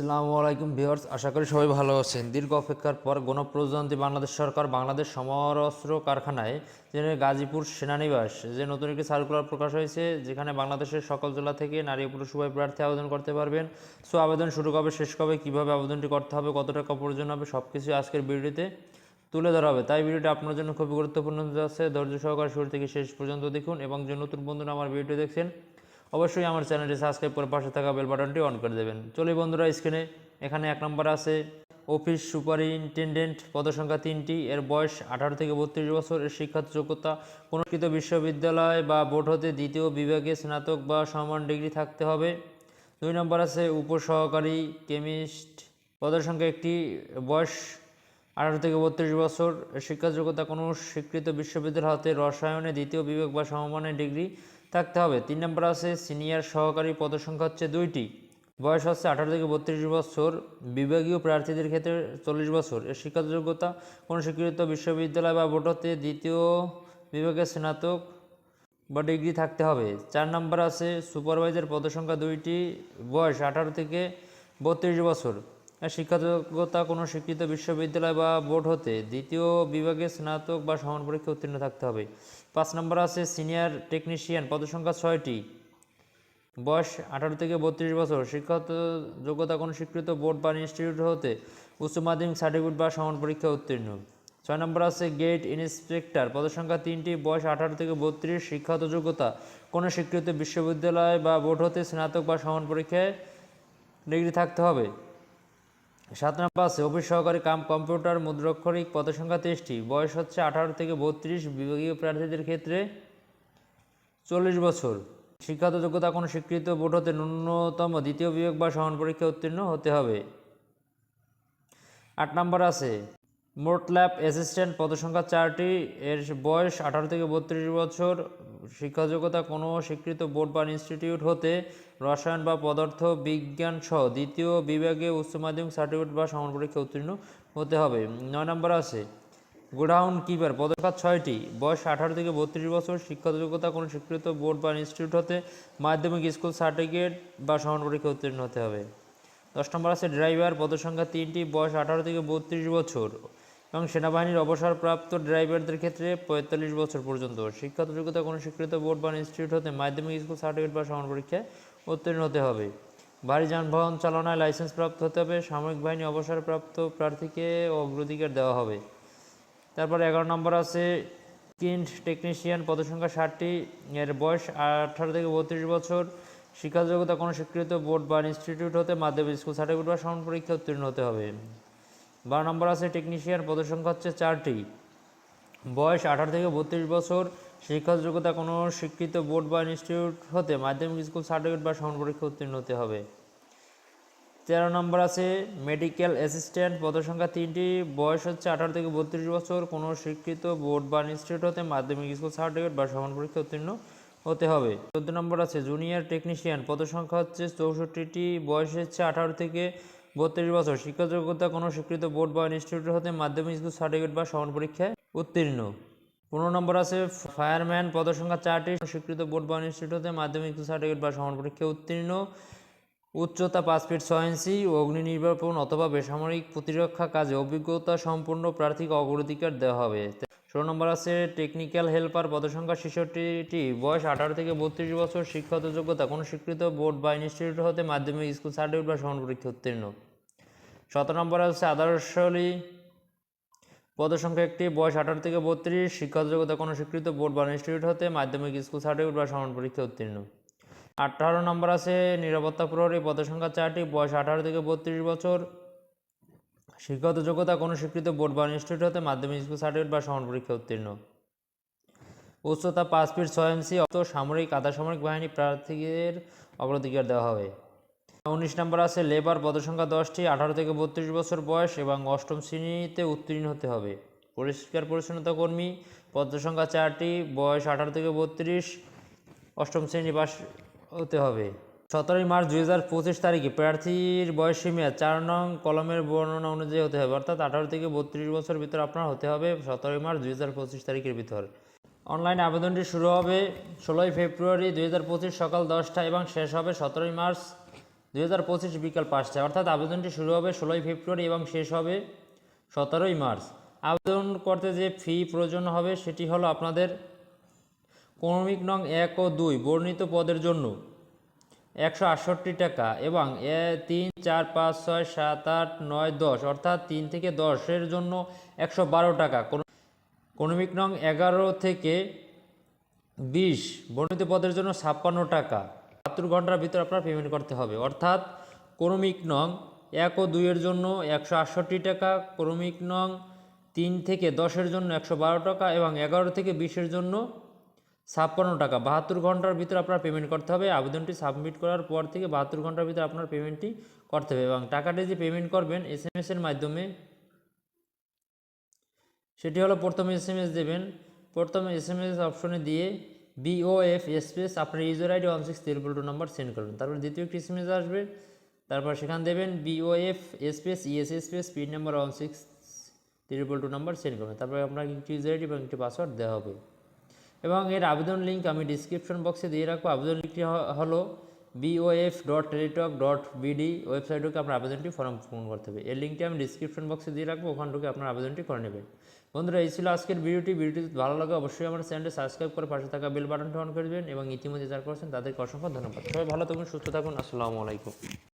আসসালামু আলাইকুম ভিউয়ার্স, আশা করি সবাই ভালো আছেন। দীর্ঘ অপেক্ষার পর গণপ্রজাতন্ত্রী বাংলাদেশ সরকার বাংলাদেশ সমরাস্ত্র কারখানায় যে গাজীপুর সেনানিবাস, যে নতুন একটি সার্কুলার প্রকাশ হয়েছে, যেখানে বাংলাদেশের সকল জেলা থেকে নারী পুরুষ উভয় প্রার্থী আবেদন করতে পারবেন। সো, আবেদন শুরু কবে, শেষ কবে, কীভাবে আবেদনটি করতে হবে, কত টাকা প্রয়োজন হবে সব কিছু আজকের ভিডিওতে তুলে ধরা হবে। তাই ভিডিওটি আপনার জন্য খুবই গুরুত্বপূর্ণ আছে ধৈর্য সহকারে শুরু থেকে শেষ পর্যন্ত দেখুন এবং যে নতুন বন্ধুরা আমার ভিডিও দেখছেন অবশ্যই আমার চ্যানেলটি সাবস্ক্রাইব করে পাশে থাকা বেল বাটনটি অন করে দেবেন। চলি বন্ধুরা, স্ক্রিনে এখানে এক নম্বর আছে, অফিস সুপারিনটেন্ডেন্ট পদসংখ্যা তিনটি, এর বয়স আঠারো থেকে বত্রিশ বছর, এর শিক্ষাত যোগ্যতা কোনোকৃত বিশ্ববিদ্যালয় বা বোর্ড হতে দ্বিতীয় বিভাগে স্নাতক বা সমান ডিগ্রি থাকতে হবে। দুই নম্বর আছে, উপসহকারী কেমিস্ট পদের সংখ্যা একটি বয়স আঠারো থেকে বত্রিশ বছর শিক্ষা যোগ্যতা কোনো স্বীকৃত বিশ্ববিদ্যালয় হতে রসায়নে দ্বিতীয় বিভাগ বা সমমানের ডিগ্রি থাকতে হবে। তিন নম্বর আছে, সিনিয়র সহকারী পদের সংখ্যা হচ্ছে দুইটি। বয়স হচ্ছে আঠারো থেকে বত্রিশ বছর। বিভাগীয় প্রার্থীদের ক্ষেত্রে চল্লিশ বছর। এর শিক্ষা যোগ্যতা কোনো স্বীকৃত বিশ্ববিদ্যালয় বা হতে দ্বিতীয় বিভাগের স্নাতক বা ডিগ্রি থাকতে হবে। চার নম্বর আছে, সুপারভাইজার পদসংখ্যা দুইটি। বয়স আঠারো থেকে বত্রিশ বছর। শিক্ষাযোগ্যতা কোনো স্বীকৃত বিশ্ববিদ্যালয় বা বোর্ড হতে দ্বিতীয় বিভাগে স্নাতক বা সমান পরীক্ষা উত্তীর্ণ থাকতে হবে। পাঁচ নম্বর আছে সিনিয়র টেকনিশিয়ান, পদসংখ্যা ছয়টি। বয়স আঠারো থেকে বত্রিশ বছর, শিক্ষাগত যোগ্যতা কোনো স্বীকৃত বোর্ড বা ইনস্টিটিউট হতে উচ্চ মাধ্যমিক সার্টিফিকেট বা সমান পরীক্ষা উত্তীর্ণ। ছয় নম্বর আছে গেট ইন্সপেক্টর, পদসংখ্যা তিনটি, বয়স আঠারো থেকে বত্রিশ, শিক্ষাগত যোগ্যতা কোনো স্বীকৃত বিশ্ববিদ্যালয় বা বোর্ড হতে স্নাতক বা সমান পরীক্ষায় ডিগ্রি থাকতে হবে। সাত নম্বর আছে অফিস সহকারী কাম, কম্পিউটার মুদ্রাক্ষরিক পদসংখ্যা তেইশটি। বয়স হচ্ছে আঠারো থেকে বত্রিশ। বিভাগীয় প্রার্থীদের ক্ষেত্রে চল্লিশ বছর। শিক্ষাগত যোগ্যতা কোনো স্বীকৃত। বোর্ড হতে ন্যূনতম দ্বিতীয় বিভাগ বা সমান পরীক্ষা উত্তীর্ণ হতে হবে। আট নম্বর আছে। মোট ল্যাব অ্যাসিস্ট্যান্ট পদসংখ্যা চারটি। এর বয়স আঠারো থেকে বত্রিশ বছর। শিক্ষাযোগ্যতা কোনো স্বীকৃত বোর্ড বা ইনস্টিটিউট হতে রসায়ন বা পদার্থ বিজ্ঞান সহ দ্বিতীয় বিভাগে উচ্চ মাধ্যমিক সার্টিফিকেট বা সমান পরীক্ষা উত্তীর্ণ হতে হবে। নয় নম্বর আছে, গোডাউন কিপার পদক্ষেপ ছয়টি। বয়স আঠারো থেকে বত্রিশ বছর। শিক্ষাযোগ্যতা কোনো স্বীকৃত বোর্ড বা ইনস্টিটিউট হতে মাধ্যমিক স্কুল সার্টিফিকেট বা সমান পরীক্ষা উত্তীর্ণ হতে হবে। দশ নম্বর আছে, ড্রাইভার পদসংখ্যা তিনটি। বয়স আঠারো থেকে বত্রিশ বছর। এবং সেনাবাহিনীর অবসরপ্রাপ্ত ড্রাইভারদের ক্ষেত্রে পঁয়তাল্লিশ বছর পর্যন্ত। শিক্ষাগত যোগ্যতা কোনো স্বীকৃত বোর্ড বা ইনস্টিটিউট হতে মাধ্যমিক স্কুল সার্টিফিকেট বা সমান পরীক্ষায় উত্তীর্ণ হতে হবে। ভারী যানবাহন চালনায় লাইসেন্স প্রাপ্ত হতে হবে। সামরিক বাহিনী অবসরপ্রাপ্ত প্রার্থীকে অগ্রাধিকার দেওয়া হবে। তারপরে এগারো নম্বর আছে কিন্ড টেকনিশিয়ান পদসংখ্যা ষাটটি। এর বয়স আঠারো থেকে বত্রিশ বছর। শিক্ষাযোগ্যতা কোনো স্বীকৃত বোর্ড বা ইনস্টিটিউট হতে মাধ্যমিক স্কুল সার্টিফিকেট বা সমান পরীক্ষা উত্তীর্ণ হতে হবে। বারো নম্বর আছে টেকনিশিয়ান পদসংখ্যা হচ্ছে চারটি। বয়স আঠারো থেকে বত্রিশ বছর শিক্ষাযোগ্যতা কোনো স্বীকৃত বোর্ড বা ইনস্টিটিউট হতে মাধ্যমিক স্কুল সার্টিফিকেট বা সমান পরীক্ষা উত্তীর্ণ হতে হবে। তেরো নম্বর আছে মেডিকেল অ্যাসিস্ট্যান্ট পদসংখ্যা তিনটি। বয়স হচ্ছে আঠারো থেকে বত্রিশ বছর, কোনো স্বীকৃত বোর্ড বা ইনস্টিটিউট হতে মাধ্যমিক স্কুল সার্টিফিকেট বা সমান পরীক্ষা উত্তীর্ণ হতে হবে। চোদ্দ নম্বর আছে জুনিয়র টেকনিশিয়ান পদসংখ্যা হচ্ছে চৌষট্টিটি। বয়স হচ্ছে আঠারো থেকে বত্রিশ বছর। শিক্ষাযোগ্যতা কোনো স্বীকৃত বোর্ড বা ইনস্টিটিউট হতে মাধ্যমিক স্কুল, সার্টিফিকেট বা সমান পরীক্ষায় উত্তীর্ণ। পনেরো নম্বর আছে ফায়ারম্যান পদসংখ্যা চারটি। স্বীকৃত বোর্ড বা ইনস্টিটিউট হতে মাধ্যমিক স্কুল, সার্টিফিকেট বা সমান পরীক্ষায় উত্তীর্ণ। উচ্চতা পাঁচ ফিট ছয় ইঞ্চি, অগ্নি নির্বাপন অথবা বেসামরিক প্রতিরক্ষা কাজে অভিজ্ঞতা সম্পন্ন প্রার্থীকে অগ্রাধিকার দেওয়া হবে। ষোলো নম্বর আছে টেকনিক্যাল হেল্পার পদসংখ্যা ছেষট্টিটি, বয়স আঠারো থেকে বত্রিশ বছর, শিক্ষাগত যোগ্যতা কোনো স্বীকৃত বোর্ড বা ইনস্টিটিউট হতে মাধ্যমিক স্কুল সার্টিফিকেট বা সমান পরীক্ষা উত্তীর্ণ। সতেরো নম্বর আছে, আদর্শলী পদসংখ্যা একটি, বয়স আঠারো থেকে বত্রিশ, শিক্ষাগত যোগ্যতা কোনো স্বীকৃত বোর্ড বা ইনস্টিটিউট হতে মাধ্যমিক স্কুল সার্টিফিকেট বা সমান পরীক্ষা উত্তীর্ণ। আঠারো নম্বর আছে, নিরাপত্তা প্রহরী পদসংখ্যা চারটি, বয়স আঠারো থেকে বত্রিশ বছর শিক্ষাগত যোগ্যতা কোনো স্বীকৃত বোর্ড বা ইনস্টিটিউট হতে মাধ্যমিক স্কুল সার্টিফিকেট বা সমান পরীক্ষা উত্তীর্ণ। উচ্চতা পাঁচ ফিট ছয় ইঞ্চি অত সামরিক, আধা সামরিক বাহিনী প্রার্থীদের অগ্রাধিকার দেওয়া হবে। উনিশ নম্বর আছে লেবার পদসংখ্যা দশটি, আঠারো থেকে বত্রিশ বছর বয়স এবং অষ্টম শ্রেণীতে উত্তীর্ণ হতে হবে। পরিষ্কার পরিচ্ছন্নতা কর্মী, পদসংখ্যা চারটি, বয়স আঠারো থেকে বত্রিশ, অষ্টম শ্রেণি পাস হতে হবে। সতেরোই মার্চ দুই হাজার পঁচিশ তারিখে প্রার্থীর বয়সী সীমা চার নং কলমের বর্ণনা অনুযায়ী হতে হবে, অর্থাৎ আঠারো থেকে বত্রিশ বছর ভিতর আপনার হতে হবে সতেরোই মার্চ দুই হাজার পঁচিশ তারিখের ভিতর। অনলাইন আবেদনটি শুরু হবে ষোলোই ফেব্রুয়ারি দুই হাজার পঁচিশ সকাল দশটা এবং শেষ হবে সতেরোই মার্চ দুই হাজার পঁচিশ বিকাল পাঁচটায়। অর্থাৎ আবেদনটি শুরু হবে ষোলোই ফেব্রুয়ারি এবং শেষ হবে সতেরোই মার্চ। আবেদন করতে যে ফি প্রয়োজন হবে সেটি হলো আপনাদের ক্রমিক নং এক ও দুই বর্ণিত পদের জন্য। একশো আটষট্টি টাকা এবং এ তিন চার পাঁচ ছয় সাত আট নয় দশ, অর্থাৎ তিন থেকে দশের জন্য একশো বারো টাকা। কোন নং এগারো থেকে বিশ, বর্ণিত পদের জন্য ছাপ্পান্ন টাকা। বাহাত্তর ঘণ্টার ভিতর আপনার পেমেন্ট করতে হবে, অর্থাৎ ক্রমিক নং এক ও দুইয়ের জন্য একশো আটষট্টি টাকা ক্রমিক নং তিন থেকে দশের জন্য একশো বারো টাকা এবং এগারো থেকে বিশের জন্য ছাপ্পান্ন টাকা। বাহাত্তর ঘণ্টার ভিতরে আপনার পেমেন্ট করতে হবে। আবেদনটি সাবমিট করার পর থেকে বাহাত্তর ঘণ্টার ভিতরে আপনার পেমেন্টটি করতে হবে এবং টাকাটি যে পেমেন্ট করবেন এস এম এসের মাধ্যমে, সেটি হলো প্রথমে এস এম এস দেবেন। প্রথমে এস এম এস অপশনে দিয়ে বিওএফ স্পেস আপনার user ID one six triple two number send করবেন। তারপর দ্বিতীয় একটি এস এম এস আসবে। তারপর সেখানে দেবেন BOF space ES space pin number one six triple two number send করবেন। তারপরে আপনাকে একটি ইউজার আইডি এবং একটি পাসওয়ার্ড দেওয়া হবে। এবং এর আবেদন লিঙ্ক আমি ডিসক্রিপশন বক্সে দিয়ে রাখব। আবেদন লিঙ্কটি হলো BOF dot Teletalk dot BD ওয়েবসাইটে আপনার আবেদনটি ফর্ম পূরণ করতে হবে। এর লিঙ্কটি আমি ডিসক্রিপশন বক্সে দিয়ে রাখব, ওখান ঢুকে আপনার আবেদনটি করে নেবেন। বন্ধুরা, এই ছিল আজকের ভিডিওটি। ভিডিওটি ভালো লাগে, অবশ্যই আমার চ্যানেলটি সাবস্ক্রাইব করে পাশে থাকা বেল বাটনটি অন করে দেবেন এবং ইতিমধ্যে যারা করছেন, তাদেরকে অসংখ্য ধন্যবাদ। সবাই ভালো থাকুন, সুস্থ থাকুন। আসসালামু আলাইকুম।